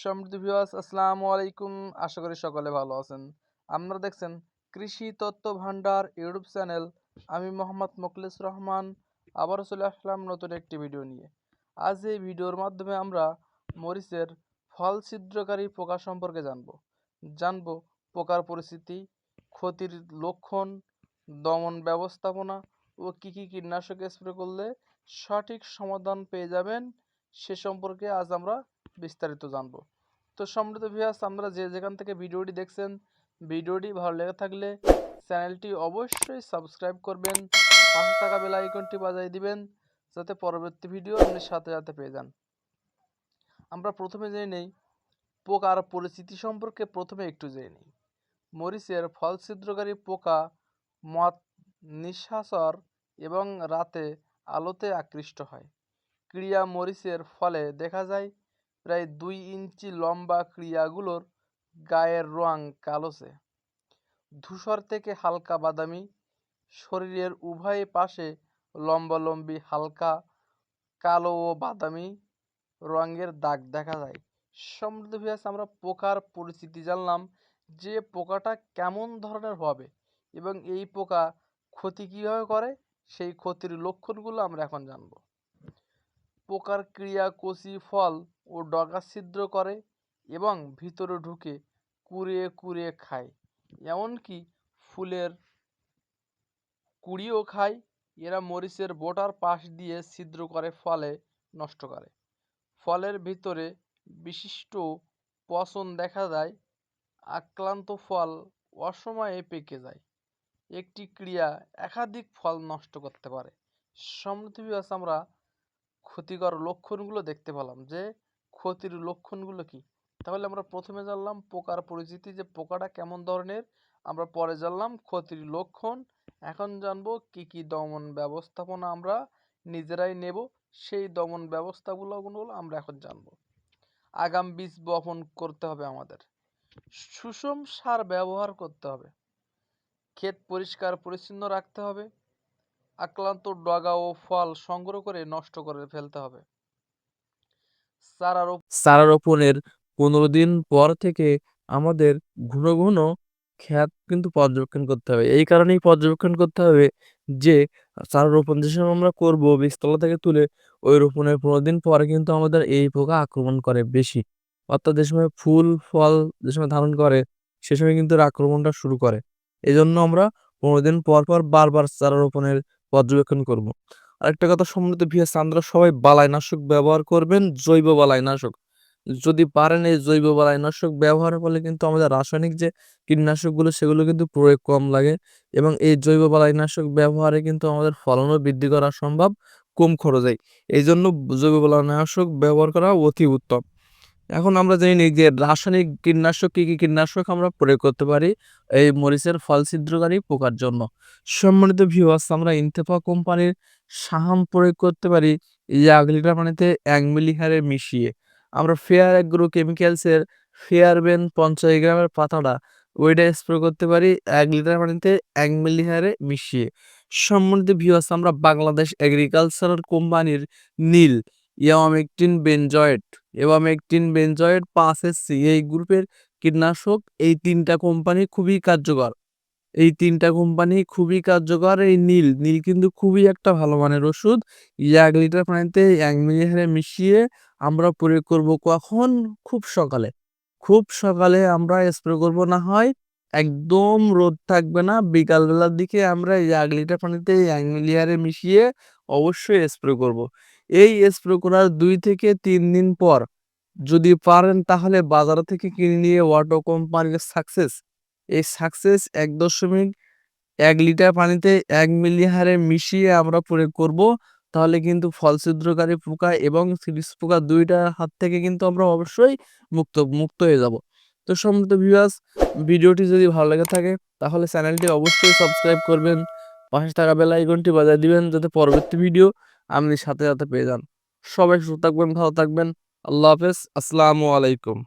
সমৃদ্ধ ভিউয়ার্স, আসসালামু আলাইকুম। আশা করি সকলে ভালো আছেন। আপনারা দেখছেন কৃষি তত্ত্ব ভান্ডার ইউটিউব চ্যানেল। আমি মোহাম্মদ মোখলেস রহমান। আবারও চলে আসলাম নতুন একটি ভিডিও নিয়ে। আজ এই ভিডিওর মাধ্যমে আমরা মরিচের ফল ছিদ্রকারী পোকা সম্পর্কে জানব। জানব পোকার পরিস্থিতি, ক্ষতির লক্ষণ, দমন ব্যবস্থাপনা ও কী কী কীটনাশক স্প্রে করলে সঠিক সমাধান পেয়ে যাবেন সে সম্পর্কে আজ আমরা বিস্তারিত জানব। তো সমৃদ্ধ ভিউয়ার্স আমরা যে যেখান থেকে ভিডিওটি দেখছেন, ভিডিওটি ভালো লেগে থাকলে চ্যানেলটি অবশ্যই সাবস্ক্রাইব করবেন, পাশে থাকা বেল আইকনটি বাজাই দিবেন, যাতে পরবর্তী ভিডিও আপনি সাথে সাথে পেয়ে যান। আমরা প্রথমে জেনে নেই পোকার পরিস্থিতি সম্পর্কে প্রথমে একটু জেনে নিই। মরিচের ফল ছিদ্রকারী পোকা মদ, নিঃশ্বাসর এবং রাতে আলোতে আকৃষ্ট হয়। ক্রিয়া মরিচের ফলে দেখা যায় প্রায় দুই ইঞ্চি লম্বা ক্রিয়াগুলোর গায়ের রং কালোচে ধূসর থেকে হালকা বাদামি, শরীরের উভয় পাশে লম্বালম্বি, হালকা কালো ও বাদামি রঙের দাগ দেখা যায়। সমৃদ্ধ ভিয়াস আমরা পোকার পরিস্থিতি জানলাম যে পোকাটা কেমন ধরনের হবে এবং এই পোকা ক্ষতি কীভাবে করে, সেই ক্ষতির লক্ষণগুলো আমরা এখন জানব। পোকার ক্রিয়া কচি ফল ও ডগা ছিদ্র করে এবং ভিতরে ঢুকে কুড়িয়ে কুড়িয়ে খায়। এমনকি ফুলের কুড়িও খায়। এরা মরিচের বোটার পাশ দিয়ে ছিদ্র করে, ফলে নষ্ট করে। ফলের ভিতরে বিশিষ্ট পচন দেখা যায়। আক্রান্ত ফল অসময়ে পেকে যায়। একটি ক্রিয়া একাধিক ফল নষ্ট করতে পারে। সমৃদ্ধ আমরা ক্ষতিকর লক্ষণগুলো দেখতে পেলাম যে ক্ষতির লক্ষণগুলো কি? তাহলে আমরা প্রথমে জানলাম পোকার পরিচিতি যে পোকাটা কেমন ধরনের? আমরা পরে জানলাম ক্ষতির লক্ষণ। এখন জানব কি কি দমন ব্যবস্থাপনা আমরা নিজেরাই নেব, সেই দমন ব্যবস্থাগুলো আমরা এখন জানব। আগাম বীজ বপন করতে হবে আমাদের। সুষম সার ব্যবহার করতে হবে। ক্ষেত পরিষ্কার পরিচ্ছন্ন রাখতে হবে। আক্রান্ত ডগা ও ফল সংগ্রহ করে নষ্ট করে ফেলতে হবে। চারা রোপণের পনেরো দিন পর থেকে আমাদের ঘন ঘন ক্ষেত কিন্তু পর্যবেক্ষণ করতে হবে। এই কারণেই পর্যবেক্ষণ করতে হবে যে চারা রোপণ যে সময় আমরা করব, বীজতলা থেকে তুলে ওই রোপণের পনেরো দিন পরে কিন্তু আমাদের এই পোকা আক্রমণ করে বেশি। অর্থাৎ যে সময় ফুল, ফল যে সময় ধারণ করে, সে সময় কিন্তু আক্রমণটা শুরু করে। এই জন্য আমরা পনেরো দিন পর পর বারবার চারা রোপণের পর্যবেক্ষণ করব। আরেকটা কথা সম্মিলিত ভিএস আমরা সবাই বালাইনাশক ব্যবহার করবেন, জৈব বালাইনাশক। যদি পারেন এই জৈব বালাইনাশক ব্যবহারের ফলে কিন্তু আমাদের রাসায়নিক যে কীটনাশকগুলো, সেগুলো কিন্তু প্রয়োগ কম লাগে এবং এই জৈব বালাইনাশক ব্যবহারে কিন্তু আমাদের ফলনও বৃদ্ধি করা সম্ভব, কম খরচেই এই জন্য জৈব বালাইনাশক ব্যবহার করা অতি উত্তম। এখন আমরা জানি যে রাসায়নিক কীটনাশক, কী কী কীটনাশক আমরা প্রয়োগ করতে পারি এই মরিচের ফল ছিদ্রকারী পোকার জন্য। সম্মানিত ভিউয়ার্স, আমরা ইন্তেফা কোম্পানির সাহাম প্রয়োগ করতে পারি এই এক লিটার পানিতে এক মিলি হারে মিশিয়ে। আমরা ফেয়ার অ্যাগ্রো কেমিক্যালসের ফেয়ারবেন পঞ্চাশ গ্রামের পাতাটা ওইটা স্প্রে করতে পারি এক লিটার পানিতে এক মিলি হারে মিশিয়ে। সম্মানিত ভিউয়ার্স আমরা বাংলাদেশ এগ্রিকালচারাল কোম্পানির নীল ইয়ামামেকটিন বেনজয়েট এবামেকটিন বেনজয়েট পাঁচ এসসি এই গ্রুপের কীটনাশক এই তিনটা কোম্পানি খুবই কার্যকর। এই তিনটা কোম্পানি খুবই কার্যকর। এই নীল নীল কিন্তু খুবই একটা ভালো মানের ওষুধ। এক লিটার পানিতে এক মিলি হারে মিশিয়ে আমরা প্রয়োগ করব কখন? খুব সকালে। খুব সকালে আমরা স্প্রে করব না হয়, একদম রোদ থাকবে না। বিকালবেলার দিকে আমরা এক লিটার পানিতে এক মিলি হারে মিশিয়ে অবশ্যই স্প্রে করব। এই স্প্রে করার দুই থেকে তিন দিন পর যদি পারেন তাহলে বাজার থেকে কিনে নিয়ে ওয়াটো কোম্পানির সাকসেস এই সাকসেস এক দশমিক এক লিটার পানিতে এক মিলি হারে মিশিয়ে আমরা প্রয়োগ করব। তাহলে কিন্তু ফল ছিদ্রকারী পোকা এবং সিরিস পোকা দুইটার হাত থেকে কিন্তু আমরা অবশ্যই মুক্ত মুক্ত হয়ে যাব। তো সম্মত ভিউয়ার্স ভিডিওটি যদি ভালো লেগে থাকে, তাহলে চ্যানেলটি অবশ্যই সাবস্ক্রাইব করবেন। পাশে থাকা বেল আইকনটি বাজায় দিবেন যাতে পরবর্তী ভিডিও আপনি সাথে সাথে পেয়ে যান। সবাই সুস্থ থাকবেন, ভালো থাকবেন। আল্লাহ হাফেজ। আসসালামু আলাইকুম।